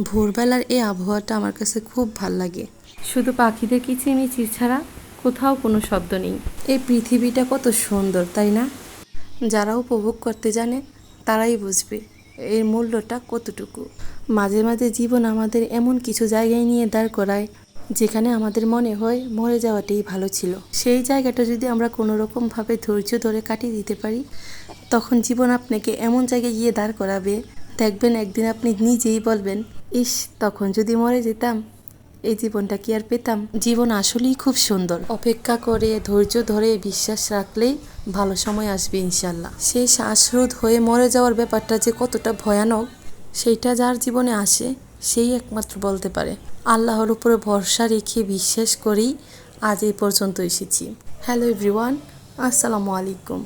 ভোরবেলার এই আবহাওয়াটা আমার কাছে খুব ভালো লাগে। শুধু পাখিদের কিচিরমিচির ছাড়া কোথাও কোনো শব্দ নেই। এই পৃথিবীটা কত সুন্দর তাই না? যারা উপভোগ করতে জানে তারাই বুঝবে এর মূল্যটা কতটুকু। মাঝে মাঝে জীবন আমাদের এমন কিছু জায়গায় নিয়ে দাঁড় করায় যেখানে আমাদের মনে হয় মরে যাওয়াটাই ভালো ছিল। সেই জায়গাটা যদি আমরা কোনো রকমভাবে ধৈর্য ধরে কাটিয়ে দিতে পারি তখন জীবন আপনাকে এমন জায়গায় গিয়ে দাঁড় করাবে। দেখবেন একদিন আপনি নিজেই বলবেন ইস, তখন যদি মরে যেতাম, এই জীবনটা কি আর পেতাম? জীবন আসলেই খুব সুন্দর। অপেক্ষা করে, ধৈর্য ধরে বিশ্বাস রাখলেই ভালো সময় আসবে ইনশাল্লাহ। সেই শ্বাসরোধ হয়ে মরে যাওয়ার ব্যাপারটা যে কতটা ভয়ানক, সেইটা যার জীবনে আসে, সেই একমাত্র বলতে পারে। আল্লাহর উপরে ভরসা রেখে বিশ্বাস করেই আজ এই পর্যন্ত এসেছি। হ্যালো এভরিওয়ান, আসসালামু আলাইকুম।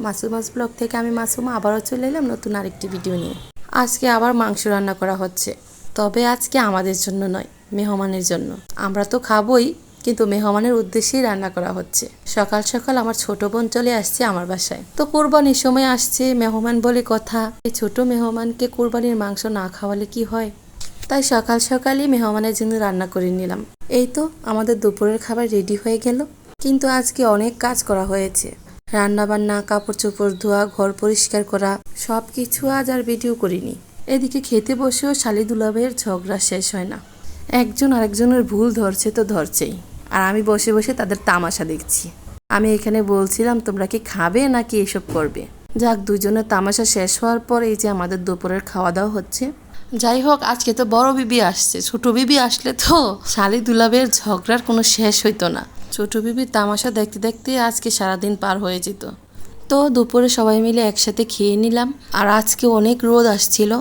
মাসুমাস ব্লগ থেকে আমি মাসুমা আবারও চলে এলাম নতুন আরেকটি ভিডিও নিয়ে। আজকে আবার মাংস রান্না করা হচ্ছে। তবে আজকে আমাদের জন্য নয়, মেহমানের জন্য। আমরা তো খাবোই, কিন্তু মেহমানের উদ্দেশ্যেই রান্না করা হচ্ছে। সকাল সকাল আমার ছোট বোন চলে আসছে আমার বাসায়। তো কোরবানির সময় আসছে মেহমান বলে কথা। এই ছোট মেহমানকে কোরবানির মাংস না খাওয়ালে কি হয়? তাই সকাল সকালই মেহমানের জন্য রান্না করে নিলাম। এই তো আমাদের দুপুরের খাবার রেডি হয়ে গেল। কিন্তু আজকে অনেক কাজ করা হয়েছে। রান্নাবান্না কাপড় চোপড় ধোয়া, ঘর পরিষ্কার করা সব কিছু আজ আর ভিডিও করিনি। এদিকে খেতে বসেও শালি দুলাভাইয়ের ঝগড়া শেষ হয় না। একজন আরেকজনের ভুল ধরছে তো ধরছেই। আর আমি বসে বসে তাদের তামাশা দেখছি। আমি এখানে বলছিলাম, তোমরা কি খাবে নাকি এসব করবে? যাক, দুজনের তামাশা শেষ হওয়ার পর এই যে আমাদের দুপুরের খাওয়া দাওয়া হচ্ছে। যাই হোক, আজকে তো বড় বিবি আসছে। ছোট বিবি আসলে তো শালি দুলাবের ঝগড়ার কোনো শেষ হইতো না। ছোট বিবির তামাশা দেখতে দেখতে আজকে সারাদিন পার হয়ে যেত। তো দুপুরে সবাই মিলে একসাথে খেয়ে নিলাম। আর আজকে অনেক রোদ আসছিল।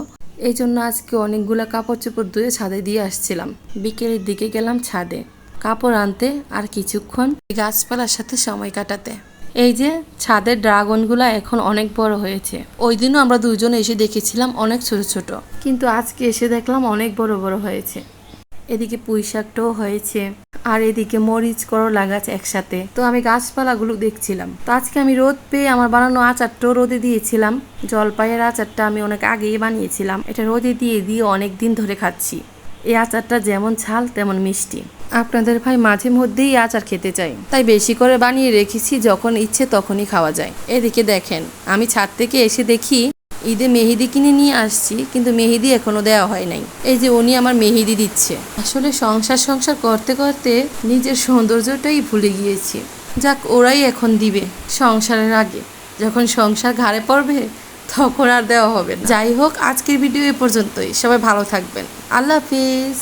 এই জন্য আজকে অনেকগুলো কাপড় চোপড় ধুয়ে ছাদে দিয়ে আসছিলাম। বিকেলের দিকে গেলাম ছাদে। কাপড় আনতে আর কিছুক্ষণ গাছপালার সাথে সময় কাটাতে। এই যে, ছাদের ড্রাগনগুলো এখন অনেক বড় হয়েছে। ওই দিনও আমরা দুজন এসে দেখেছিলাম অনেক ছোট ছোট। কিন্তু আজকে এসে দেখলাম অনেক বড় বড় হয়েছে। এদিকে পুঁই শাকটাও হয়েছে। আর এদিকে মরিচ করো লাগাচ্ছে একসাথে। তো আমি গাছপালাগুলো দেখছিলাম। তো আজকে আমি রোদ পেয়ে আমার বানানো আচারটাও রোদে দিয়েছিলাম। জলপাইয়ের আচারটা আমি অনেক আগেই বানিয়েছিলাম। এটা রোদে দিয়ে দিয়ে অনেক দিন ধরে খাচ্ছি। এই আচারটা যেমন ঝাল, তেমন মিষ্টি। আপনাদের ভাই মাঝে মধ্যেই আচার খেতে চাই তাই বেশি করে বানিয়ে রেখেছি, যখন ইচ্ছে তখনই খাওয়া যায়। এদিকে দেখেন, আমি ছাদ থেকে এসে দেখি ঈদে মেহেদি কিনে নিয়ে আসছি, কিন্তু মেহেদি এখনও দেওয়া হয় নাই। এই যে উনি আমার মেহেদি দিচ্ছে। আসলে সংসার সংসার করতে করতে নিজের সৌন্দর্যটাই ভুলে গিয়েছি। যাক, ওরাই এখন দিবে সংসারের আগে। যখন সংসার ঘাড়ে পড়বে, তখন আর দেওয়া হবে যাই হোক, আজকের ভিডিও এ পর্যন্তই। সবাই ভালো থাকবেন। আল্লাহ হাফিজ।